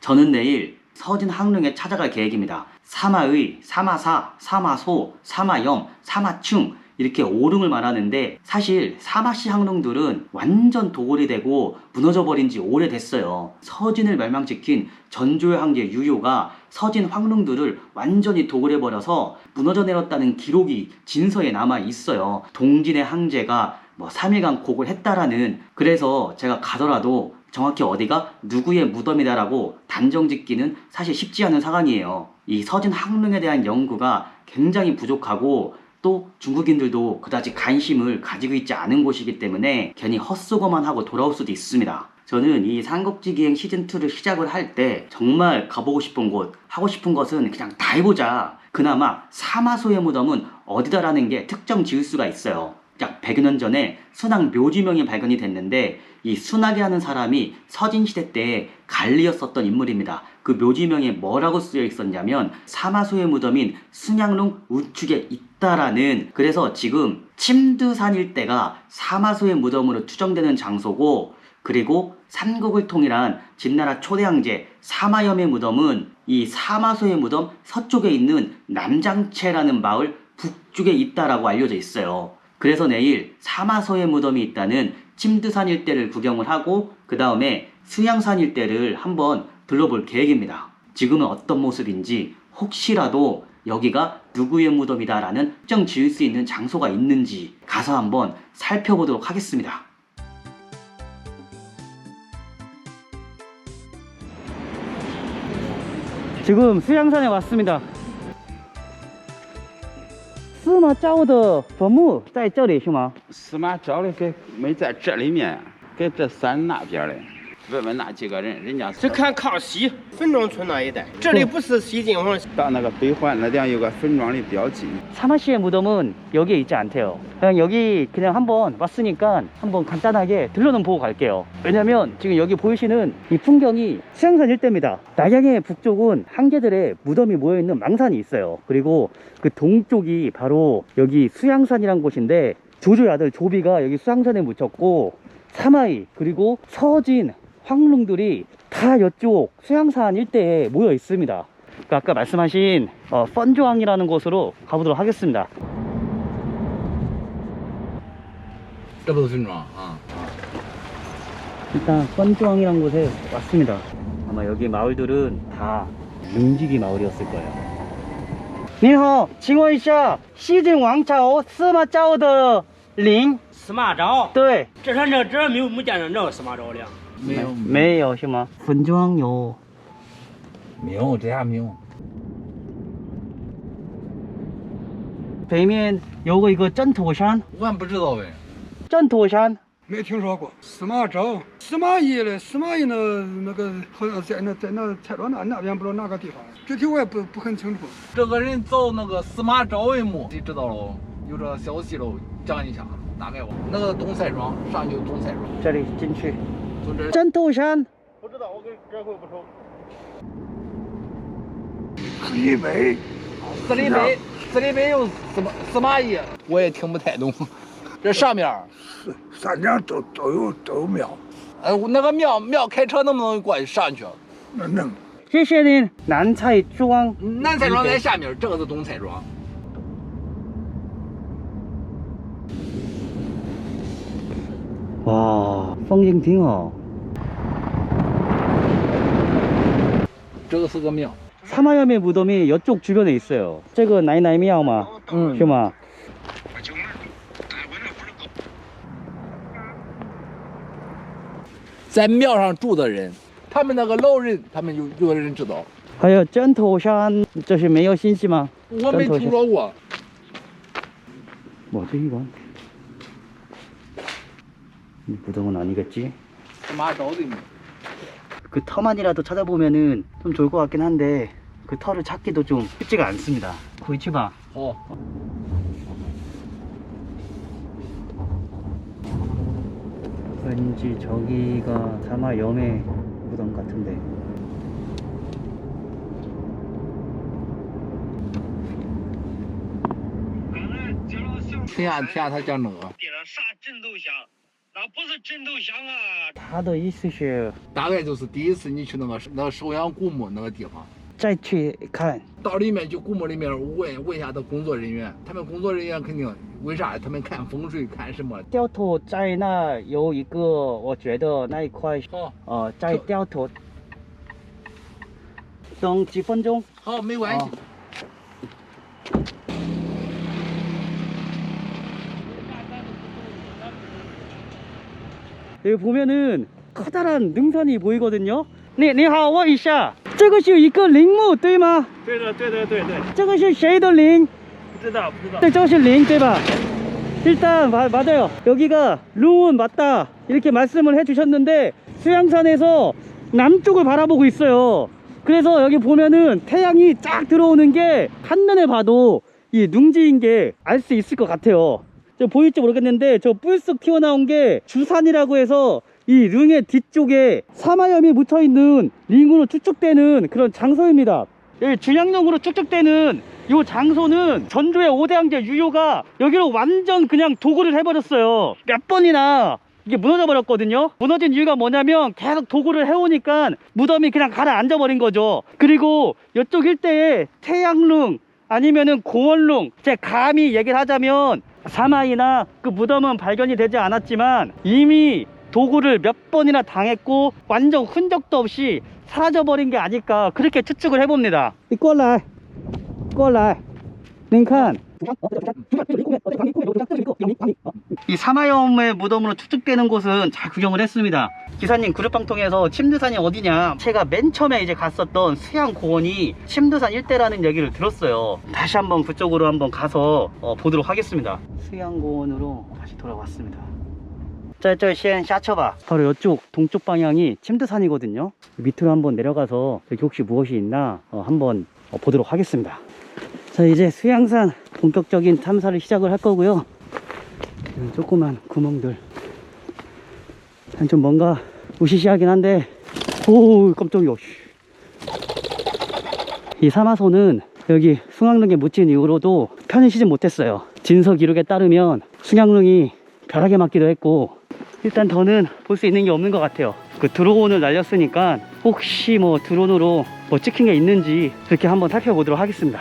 저는 내일 서진 항릉에 찾아갈 계획입니다. 사마의, 사마사, 사마소, 사마염, 사마충 이렇게 오름을 말하는데 사실 사마시 항릉들은 완전 도굴이 되고 무너져 버린 지 오래됐어요. 서진을 멸망시킨 전조의 황제 유효가 서진 황릉들을 완전히 도굴해 버려서 무너져 내렸다는 기록이 진서에 남아 있어요. 동진의 황제가 뭐 3일간 곡을 했다라는 그래서 제가 가더라도 정확히 어디가 누구의 무덤이다라고 단정 짓기는 사실 쉽지 않은 상황이에요. 이 서진 항릉에 대한 연구가 굉장히 부족하고 또 중국인들도 그다지 관심을 가지고 있지 않은 곳이기 때문에 괜히 헛수고만 하고 돌아올 수도 있습니다. 저는 이 삼국지 기행 시즌2를 시작을 할 때 정말 가보고 싶은 곳, 하고 싶은 것은 그냥 다 해보자. 그나마 사마소의 무덤은 어디다라는 게 특정 지을 수가 있어요. 약 100여 년 전에 순학 묘지명이 발견이 됐는데 이 순학이 하는 사람이 서진시대 때 관리였었던 인물입니다. 그 묘지명에 뭐라고 쓰여 있었냐면 사마소의 무덤인 순양릉 우측에 있다라는 그래서 지금 침두산 일대가 사마소의 무덤으로 추정되는 장소고 그리고 삼국을 통일한 진나라 초대 황제 사마염의 무덤은 이 사마소의 무덤 서쪽에 있는 남장채라는 마을 북쪽에 있다라고 알려져 있어요. 그래서 내일 사마소의 무덤이 있다는 침두산 일대를 구경을 하고 그 다음에 수양산 일대를 한번 둘러볼 계획입니다. 지금은 어떤 모습인지 혹시라도 여기가 누구의 무덤이다 라는 특정 지을 수 있는 장소가 있는지 가서 한번 살펴보도록 하겠습니다. 지금 수양산에 왔습니다. 司马昭的坟墓在这里是吗？司马昭的给没在这里面，给这山那边嘞。 问问那几个人，人家是看康熙坟庄村那一带，这里不是西晋皇到那个北环那地方有个坟庄的标记。 사마시의 무덤은 여기에 있지 않대요. 그냥 여기 그냥 한번 왔으니까 한번 간단하게 들러는 보고 갈게요. 왜냐면 지금 여기 보이시는 이 풍경이 수양산 일대입니다. 낙양의 북쪽은 항제들의 무덤이 모여있는 망산이 있어요. 그리고 그 동쪽이 바로 여기 수양산이란 곳인데 조조의 아들 조비가 여기 수양산에 묻혔고 사마이 그리고 서진 황릉들이 다 이쪽 수양산 일대에 모여 있습니다. 그 아까 말씀하신 어, 펀조항이라는 곳으로 가보도록 하겠습니다. 这不是村庄啊？ 일단 펀조항이라는 곳에 왔습니다. 아마 여기 마을들은 다 능지기 마을이었을 거예요. 您好，请问一下，西晋王朝司马昭的陵？司马昭，对，这上这这没有没见着那个司马昭的。 没有，没有是吗？汾庄有，没有，这下没有。北面有个一个镇土山，我还不知道呗。镇土山没听说过司马昭、司马懿嘞，司马懿那那个好像在那在那蔡庄那那边不知道哪个地方，具体我也不不很清楚。这个人造那个司马昭为墓，你知道喽？有这消息喽，讲一下，大概我那个东蔡庄上去东蔡庄，这里进去，从这儿镇土山不知道，我跟这回不熟。四里北，四里北，四里北有司马司马懿，我也听不太懂。这上面儿，三家都都有都有庙，呃，那个庙庙开车能不能过去上去？那能。谢谢您。南蔡庄南蔡庄在下面，这个是东蔡庄。哇，风景挺好。这个是个庙。 사마염의 무덤이 이쪽 주변에 있어요. 这个奶奶庙嘛，嗯是吗？在庙上住的人，他们那个老人，他们有有的人知道，还有枕头山，这是没有信息吗？我没听说过。 뭐지 이건? 이 무덤은 아니겠지? 司马昭的墓。 그 터만이라도 찾아보면은 좀 좋을 것 같긴 한데 그 터를 찾기도 좀 쉽지가 않습니다. 고이치바. 好， 왠지 저기가 사마염의 무덤 같은데. 听下听下他讲那个。点了啥震头响？ 那不是枕头乡啊！他的意思是大概就是第一次你去那个那个首阳古墓那个地方，再去看。到里面去古墓里面问问一下他工作人员，他们工作人员肯定为啥？他们看风水看什么？掉头在那有一个，我觉得那一块哦，呃，在掉头等几分钟。好，没关系。 여기 보면은 커다란 능선이 보이거든요. 네, 你好，问一下，这个是一个陵墓对吗？对的，对对对对，这个是谁的陵？不知道不知道。 네, 저것이 링, 对吧? 일단 마- 맞아요. 여기가 룽은 맞다 이렇게 말씀을 해주셨는데 수양산에서 남쪽을 바라보고 있어요. 그래서 여기 보면은 태양이 쫙 들어오는 게 한눈에 봐도 이 둥지인 게 알 수 있을 것 같아요. 저 보일지 모르겠는데 저 뿔쑥 튀어나온 게 주산이라고 해서 이 릉의 뒤쪽에 사마염이 묻혀있는 링으로 추측되는 그런 장소입니다. 여기 준양용으로 추측되는 이 장소는 전조의 5대 황제 유효가 여기로 완전 그냥 도굴을 해버렸어요. 몇 번이나 이게 무너져 버렸거든요. 무너진 이유가 뭐냐면 계속 도굴을 해오니까 무덤이 그냥 가라앉아 버린 거죠. 그리고 이쪽 일대에 태양릉 아니면은 고원릉 제 감히 얘기를 하자면 사망이나 그 무덤은 발견이 되지 않았지만 이미 도구를 몇 번이나 당했고 완전 흔적도 없이 사라져버린 게 아닐까 그렇게 추측을 해봅니다. 이꼴라 꼴라 링칸 어? 이 사마염의 무덤으로 추측되는 곳은 잘 구경을 했습니다. 기사님 그룹방 통해서 침두산이 어디냐 제가 맨 처음에 이제 갔었던 수양 고원이 침두산 일대라는 얘기를 들었어요. 다시 한번 그쪽으로 한번 가서 어, 보도록 하겠습니다. 수양 고원으로 다시 돌아왔습니다. 저쪽 시엔 샤쳐봐 바로 이쪽 동쪽 방향이 침두산이거든요 밑으로 한번 내려가서 여기 혹시 무엇이 있나 어, 한번 어, 보도록 하겠습니다 자 이제 수양산 본격적인 탐사를 시작을 할 거고요. 이런 조그만 구멍들. 좀 뭔가 우시시하긴 한데, 오 깜짝이야. 씨. 이 사마소는 여기 숭앙릉에 묻힌 이후로도 편히 쉬지 못했어요. 진석 기록에 따르면 숭앙릉이 벼락에 맞기도 했고 일단 더는 볼 수 있는 게 없는 것 같아요. 그 드론을 날렸으니까 혹시 뭐 드론으로 뭐 찍힌 게 있는지 그렇게 한번 살펴보도록 하겠습니다.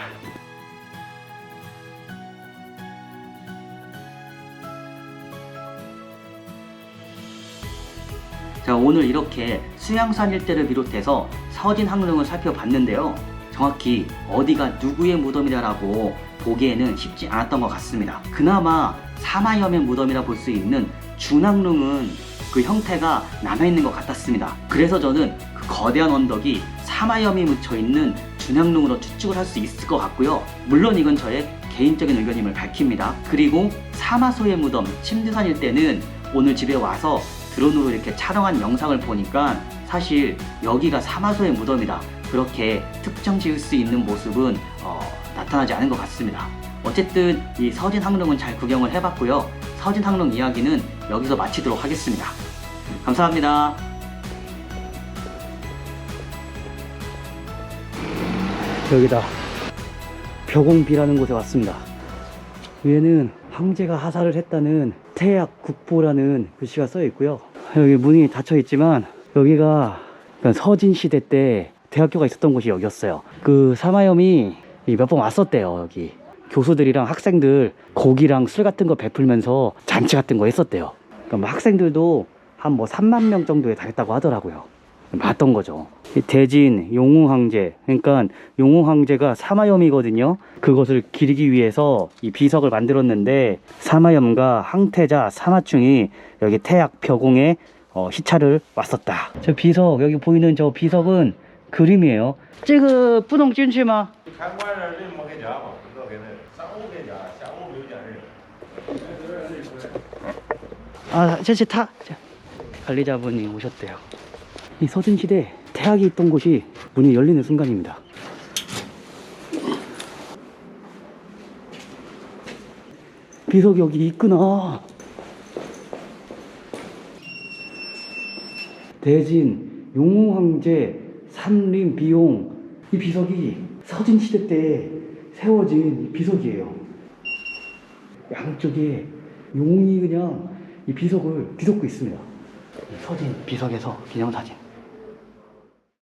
오늘 이렇게 수양산 일대를 비롯해서 서진 항릉을 살펴봤는데요. 정확히 어디가 누구의 무덤이다라고 보기에는 쉽지 않았던 것 같습니다. 그나마 사마염의 무덤이라 볼 수 있는 준항릉은 그 형태가 남아있는 것 같았습니다. 그래서 저는 그 거대한 언덕이 사마염이 묻혀있는 준항릉으로 추측을 할 수 있을 것 같고요. 물론 이건 저의 개인적인 의견임을 밝힙니다. 그리고 사마소의 무덤 침두산 일대는 오늘 집에 와서 드론으로 이렇게 촬영한 영상을 보니까 사실 여기가 사마소의 무덤이다. 그렇게 특정 지을 수 있는 모습은 어, 나타나지 않은 것 같습니다. 어쨌든 이 서진 항릉은 잘 구경을 해봤고요. 서진 항릉 이야기는 여기서 마치도록 하겠습니다. 감사합니다. 여기다 벼공비라는 곳에 왔습니다. 위에는 황제가 하사를 했다는 태약 국보라는 글씨가 써 있고요. 여기 문이 닫혀 있지만 여기가 서진 시대 때 대학교가 있었던 곳이 여기였어요. 그 사마염이 몇 번 왔었대요 여기. 교수들이랑 학생들 고기랑 술 같은 거 베풀면서 잔치 같은 거 했었대요. 그러니까 뭐 학생들도 한 뭐 3만 명 정도에 달했다고 하더라고요. 봤던 거죠. 대진, 용우황제, 그러니까 용우황제가 사마염이거든요. 그것을 기리기 위해서 이 비석을 만들었는데 사마염과 항태자, 사마충이 여기 태학 벼공에 어, 시차를 왔었다. 저 비석, 여기 보이는 저 비석은 그림이에요. 지금 뿌동 찐치마. 아, 제시 타 관리자분이 오셨대요. 이 서진시대 태학이 있던 곳이 문이 열리는 순간입니다. 비석이 여기 있구나. 대진, 용웅황제, 삼림, 비용. 이 비석이 서진시대 때 세워진 이 비석이에요. 양쪽에 용이 그냥 이 비석을 뒤덮고 있습니다. 이 서진 비석에서 기념사진.